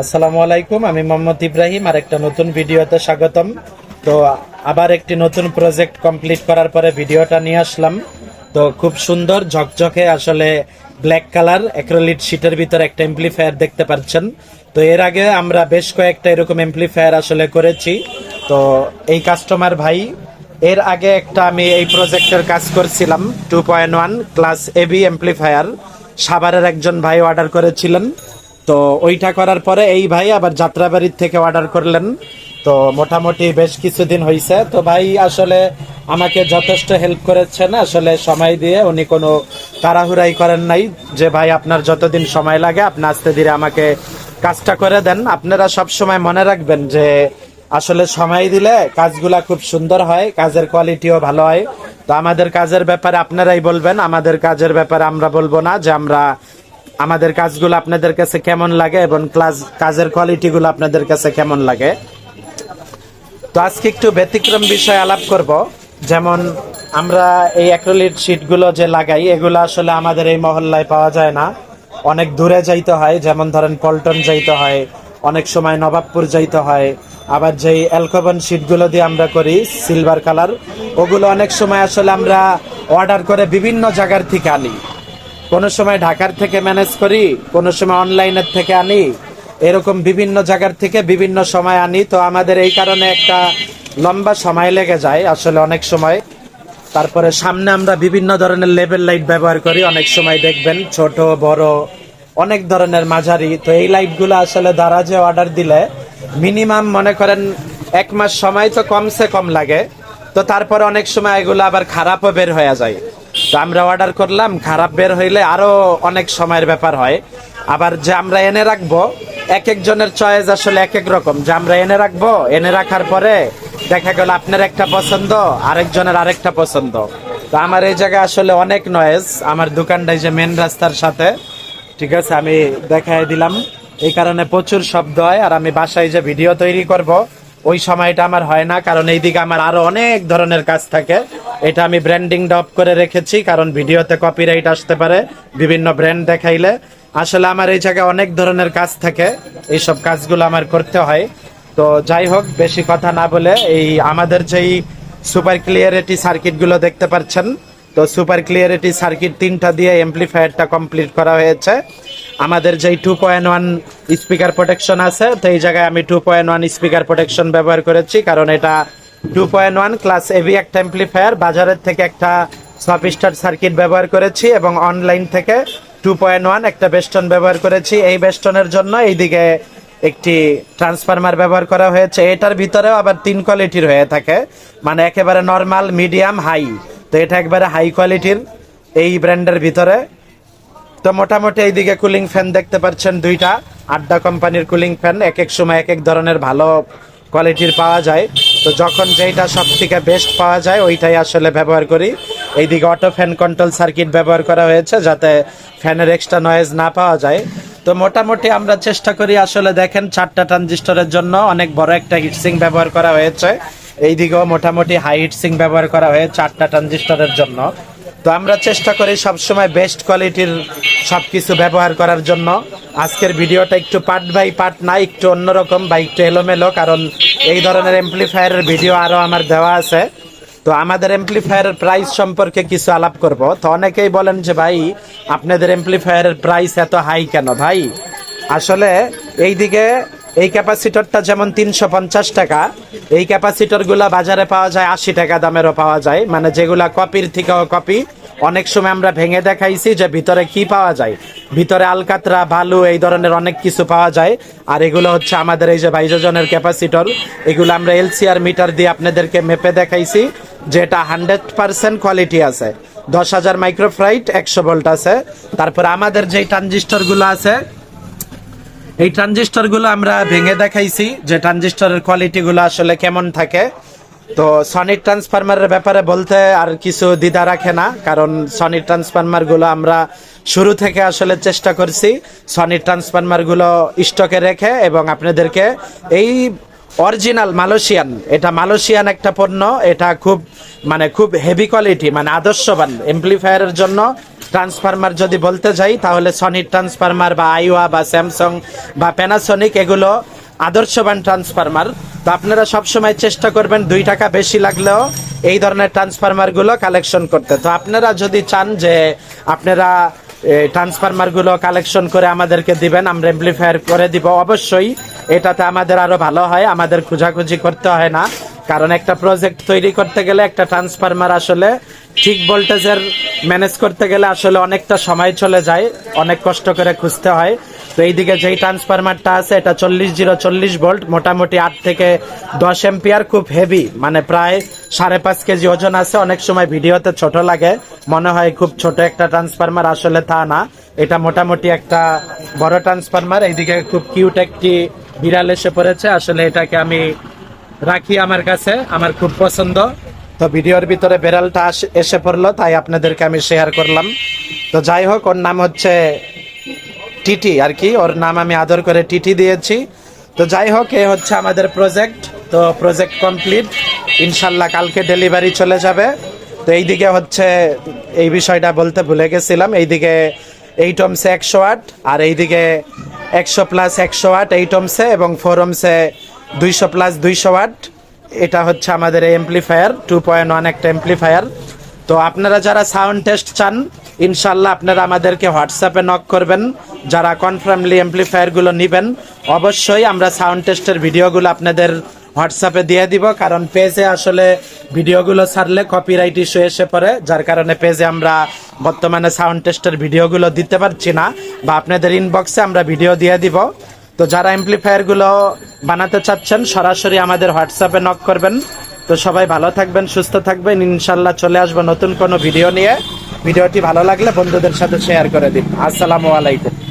আসসালামু আলাইকুম, আমি মোহাম্মদ ইব্রাহিম আর একটা নতুন ভিডিওতে স্বাগতম। তো আবার একটি নতুন প্রজেক্ট কমপ্লিট করার পরে ভিডিওটা নিয়ে আসলাম। তো খুব সুন্দর, ঝকঝকে আসলে ব্ল্যাক কালার অ্যাক্রোলিট শিটের ভিতরে একটা এমপ্লিফায়ার দেখতে পাচ্ছেন। তো এর আগে আমরা বেশ কয়েকটা এরকম এমপ্লিফায়ার আসলে করেছি। তো এই কাস্টমার ভাই, এর আগে একটা আমি এই প্রজেক্টের কাজ করছিলাম two point one class AB amplifier সাভারের একজন ভাই অর্ডার করেছিলেন। তো ওইটা করার পরে এই ভাই আবার যাত্রাবাড়ির থেকে অর্ডার করলেন। তো মোটামুটি বেশ কিছুদিন হয়েছে তো ভাই আসলে আমাকে যথেষ্ট হেল্প করেছেন। আসলে সময় দিয়ে উনি কোনো তাড়াহুড়াই করেন নাই যে ভাই আপনার যতদিন সময় লাগে, আপনি আস্তে ধীরে আমাকে কাজটা করে দেন। আপনারা সব সময় মনে রাখবেন যে আসলে সময় দিলে কাজগুলা খুব সুন্দর হয়, কাজের কোয়ালিটিও ভালো হয়। তো আমাদের কাজের ব্যাপারে আপনারাই বলবেন, আমাদের কাজের ব্যাপারে আমরা বলব না যে আমরা আমাদের কাজগুলো আপনাদের কাছে কেমন লাগে এবং ক্লাস, কাজের কোয়ালিটিগুলো আপনাদের কাছে কেমন লাগে? তো আজকে একটু ব্যতিক্রম বিষয় আলাপ করব। যেমন আমরা এই অ্যাক্রিলিক শিটগুলো যে লাগাই, এগুলো আসলে আমাদের এই মহল্লায় পাওয়া যায় না। অনেক দূরে যাইতে হয়, যেমন ধরেন পল্টন যাইতে হয়, অনেক সময় নবাবপুর যাইতে হয়। আবার যেই অ্যালকোবন শিটগুলো দিয়ে আমরা করি সিলভার কালার ওগুলো অনেক সময় আসলে আমরা অর্ডার করে বিভিন্ন জায়গার থেকে আনি। কোনো সময় ঢাকার থেকে ম্যানেজ করি, কোনো সময় অনলাইনের থেকে আনি, এরকম বিভিন্ন জায়গার থেকে বিভিন্ন সময় আনি। তো আমাদের এই কারণে একটা লম্বা সময় লেগে যায় আসলে অনেক সময়। তারপরে সামনে আমরা বিভিন্ন ধরনের লেভেল লাইট ব্যবহার করি, অনেক সময় দেখবেন ছোট, বড়, অনেক ধরনের মাঝারি। তো এই লাইটগুলো আসলে দারাজে অর্ডার দিলে মিনিমাম মনে করেন এক মাস সময় তো কমসে কম লাগে। তো তারপরে অনেক সময় এগুলো আবার খারাপও বের হয়ে যায়। তো আমরা অর্ডার করলাম, খারাপ বের হইলে আরও অনেক সময়ের ব্যাপার হয়। আবার যে আমরা এনে রাখব, এক একজনের চয়েস আসলে এক এক রকম। যে আমরা এনে রাখব, এনে রাখার পরে দেখা গেল আপনার একটা পছন্দ, আরেকজনের আরেকটা পছন্দ। তো আমার এই জায়গায় আসলে অনেক নয়েজ আমার দোকানটাই যে মেন রাস্তার সাথে। ঠিক আছে, আমি দেখাই দিলাম। এই কারণে প্রচুর শব্দ হয়, আর আমি বাসায় যে ভিডিও তৈরি করব ওই সময়টা আমার হয় না, কারণ এইদিকে আমার আরও অনেক ধরনের কাজ থাকে। এটা আমি ব্র্যান্ডিং ডপ করে রেখেছি, কারণ ভিডিওতে কপিরাইট আসতে পারে, বিভিন্ন ব্র্যান্ড দেখাইলে। আসলে আমার এই জায়গায় অনেক ধরনের কাজ থাকে, এইসব কাজগুলো আমার করতে হয়। তো যাই হোক, বেশি কথা না বলে, এই আমাদের যেই সুপার ক্লিয়ারিটি সার্কিটগুলো দেখতে পাচ্ছেন, তো সুপার ক্লিয়ারিটি সার্কিট তিনটা দিয়ে এমপ্লিফায়ারটা কমপ্লিট করা হয়েছে। আমাদের যেই two point one speaker protection আছে তো এই জায়গায় আমি two point one speaker protection ব্যবহার করেছি, কারণ এটা two point one class AB একটা এমপ্লিফায়ার বাজারের থেকে একটা সফ স্টার সার্কিট ব্যবহার করেছি এবং অনলাইন থেকে টু পয়েন্ট ওয়ান একটা বেস্টন ব্যবহার করেছি। এই বেস্টনের জন্য এইদিকে একটি ট্রান্সফরমার ব্যবহার করা হয়েছে। এটার ভিতরেও আবার তিন কোয়ালিটির হয়ে থাকে মানে একেবারে নর্মাল মিডিয়াম হাই তো এটা একবারে হাই কোয়ালিটির এই ব্র্যান্ডের ভিতরে তো মোটামুটি এইদিকে কুলিং ফ্যান দেখতে পাচ্ছেন দুইটা। আড্ডা কোম্পানির কুলিং ফ্যান এক এক সময় এক এক ধরনের ভালো কোয়ালিটির পাওয়া যায়। তো যখন যেইটা সব থেকে বেস্ট পাওয়া যায়, ওইটাই আসলে ব্যবহার করি। এইদিকে অটো ফ্যান কন্ট্রোল সার্কিট ব্যবহার করা হয়েছে যাতে ফ্যানের এক্সট্রা নয়েজ না পাওয়া যায়। তো মোটামুটি আমরা চেষ্টা করি আসলে দেখেন চারটা ট্রানজিস্টরের জন্য অনেক বড় একটা হিটসিং ব্যবহার করা হয়েছে। এইদিকেও মোটামুটি হাই হিটসিং ব্যবহার করা হয়েছে চারটা ট্রানজিস্টরের জন্য। তো আমরা চেষ্টা করি সবসময় বেস্ট কোয়ালিটির সব কিছু ব্যবহার করার জন্য। আজকের ভিডিওটা একটু পার্ট বাই পার্ট না, একটু অন্যরকম বা একটু এলোমেলো, কারণ এই ধরনের এমপ্লিফায়ারের ভিডিও আরও আমার দেওয়া আছে। তো আমাদের এমপ্লিফায়ারের প্রাইস সম্পর্কে কিছু আলাপ করব। তো অনেকেই বলেন যে, ভাই, আপনাদের এমপ্লিফায়ারের প্রাইস এত হাই কেন? ভাই, আসলে এইদিকে এই ক্যাপাসিটরটা যেমন তিনশো পঞ্চাশ টাকা, এই ক্যাপাসিটরগুলো বাজারে পাওয়া যায় আশি টাকা দামেরও পাওয়া যায়। মানে যেগুলা কপির থেকেও কপি। অনেক সময় আমরা ভেঙে দেখাইছি যে ভিতরে কি পাওয়া যায়। ভিতরে আলকাতরা বালু এই ধরনের অনেক কিছু পাওয়া যায়। আর এগুলো হচ্ছে আমাদের এই যে বাইশ জনের ক্যাপাসিটর। এগুলো আমরা এলসিআর মিটার দিয়ে আপনাদেরকে মেপে দেখাইছি যেটা হান্ড্রেড পার্সেন্ট কোয়ালিটি আছে। দশ হাজার মাইক্রোফ্রাইট, একশো ভোল্ট আছে। তারপর আমাদের যেই ট্রানজিস্টরগুলো আছে এই ট্রানজিস্টরগুলো আমরা ভেঙে দেখাইছি। যে ট্রানজিস্টরের কোয়ালিটিগুলো আসলে কেমন থাকে, তো সনি ট্রান্সফরমারের ব্যাপারে বলতে আর কিছু দ্বিধা রাখে না, কারণ সনি ট্রান্সফরমারগুলো আমরা শুরু থেকে আসলে চেষ্টা করছি সনি ট্রান্সফরমারগুলো স্টকে রেখে এবং আপনাদেরকে এই অরিজিনাল মালয়েশিয়ান এটা মালয়েশিয়ান একটা পণ্য, এটা খুব মানে খুব হেভি কোয়ালিটি মানে আদর্শবান এমপ্লিফায়ারের জন্য ট্রান্সফরমার যদি বলতে যাই, তাহলে সনির ট্রান্সফরমার বা আইওয়া বা স্যামসাং বা প্যানাসনিক এগুলো আদর্শবান ট্রান্সফরমার তো আপনারা সবসময় চেষ্টা করবেন দুই টাকা বেশি লাগলেও এই ধরনের ট্রান্সফরমারগুলো কালেকশন করতে। তো আপনারা যদি চান যে আপনারা ট্রান্সফরমারগুলো কালেকশন করে আমাদেরকে দিবেন, আমরা এমপ্লিফায়ার করে দিব। অবশ্যই এটাতে আমাদের আরও ভালো হয়, আমাদের খোঁজাখুঁজি করতে হয় না। কারণ একটা প্রজেক্ট তৈরি করতে গেলে একটা ট্রান্সফরমার আসলে ঠিক ভোল্টেজের ম্যানেজ করতে গেলে আসলে অনেকটা সময় চলে যায়, অনেক কষ্ট করে খুঁজতে হয়। তো এইদিকে যেই ট্রান্সফরমারটা আছে, এটা চল্লিশ জিরো চল্লিশ ভোল্ট মোটামুটি আট থেকে দশ এম্পিয়ার খুব হেভি মানে প্রায় সাড়ে পাঁচ কেজি ওজন আছে। অনেক সময় ভিডিওতে ছোট লাগে, মনে হয় খুব ছোট একটা ট্রান্সফরমার আসলে তা না। এটা মোটামুটি একটা বড় ট্রান্সফরমার এইদিকে খুব কিউট একটি বিড়াল এসে পড়েছে। আসলে এটাকে আমি রাখি আমার কাছে, আমার খুব পছন্দ। তো ভিডিওর ভিতরে বেড়ালটা এসে পড়ল, তাই আপনাদেরকে আমি শেয়ার করলাম। তো যাই হোক, ওর নাম হচ্ছে টিটি আর কি, ওর নাম আমি আদর করে টিটি দিয়েছি। তো যাই হোক, এ হচ্ছে আমাদের প্রজেক্ট তো প্রজেক্ট কমপ্লিট ইনশাল্লাহ কালকে ডেলিভারি চলে যাবে। তো এইদিকে হচ্ছে, এই বিষয়টা বলতে ভুলে গেছিলাম। এইদিকে এইট ওমসে একশো আট, আর এইদিকে একশো প্লাস একশো আট এইট ওমসে এবং ফোর ওমসে দুইশো প্লাস দুইশো ওয়াট এটা হচ্ছে আমাদের এমপ্লিফায়ার টু পয়েন্ট ওয়ান একটা এমপ্লিফায়ার তো আপনারা যারা সাউন্ড টেস্ট চান, ইনশাল্লাহ আপনারা আমাদেরকে হোয়াটসঅ্যাপে নক করবেন। যারা কনফার্মলি এমপ্লিফায়ারগুলো নেবেন, অবশ্যই আমরা সাউন্ড টেস্টের ভিডিওগুলো আপনাদের হোয়াটসঅ্যাপে দিয়ে দিব। কারণ পেজে আসলে ভিডিওগুলো ছাড়লে কপিরাইট ইস্যু এসে পড়ে, যার কারণে পেজে আমরা বর্তমানে সাউন্ড টেস্টের ভিডিওগুলো দিতে পারছি না। বা আপনাদের ইনবক্সে আমরা ভিডিও দিয়ে দিব। তো যারা এমপ্লিফায়ারগুলো বানাতে চাচ্ছেন, সরাসরি আমাদের হোয়াটসঅ্যাপে নক করবেন। তো সবাই ভালো থাকবেন, সুস্থ থাকবেন। ইনশাল্লাহ চলে আসব নতুন কোনো ভিডিও নিয়ে। ভিডিওটি ভালো লাগলে বন্ধুদের সাথে শেয়ার করে দিন। আসসালামু আলাইকুম।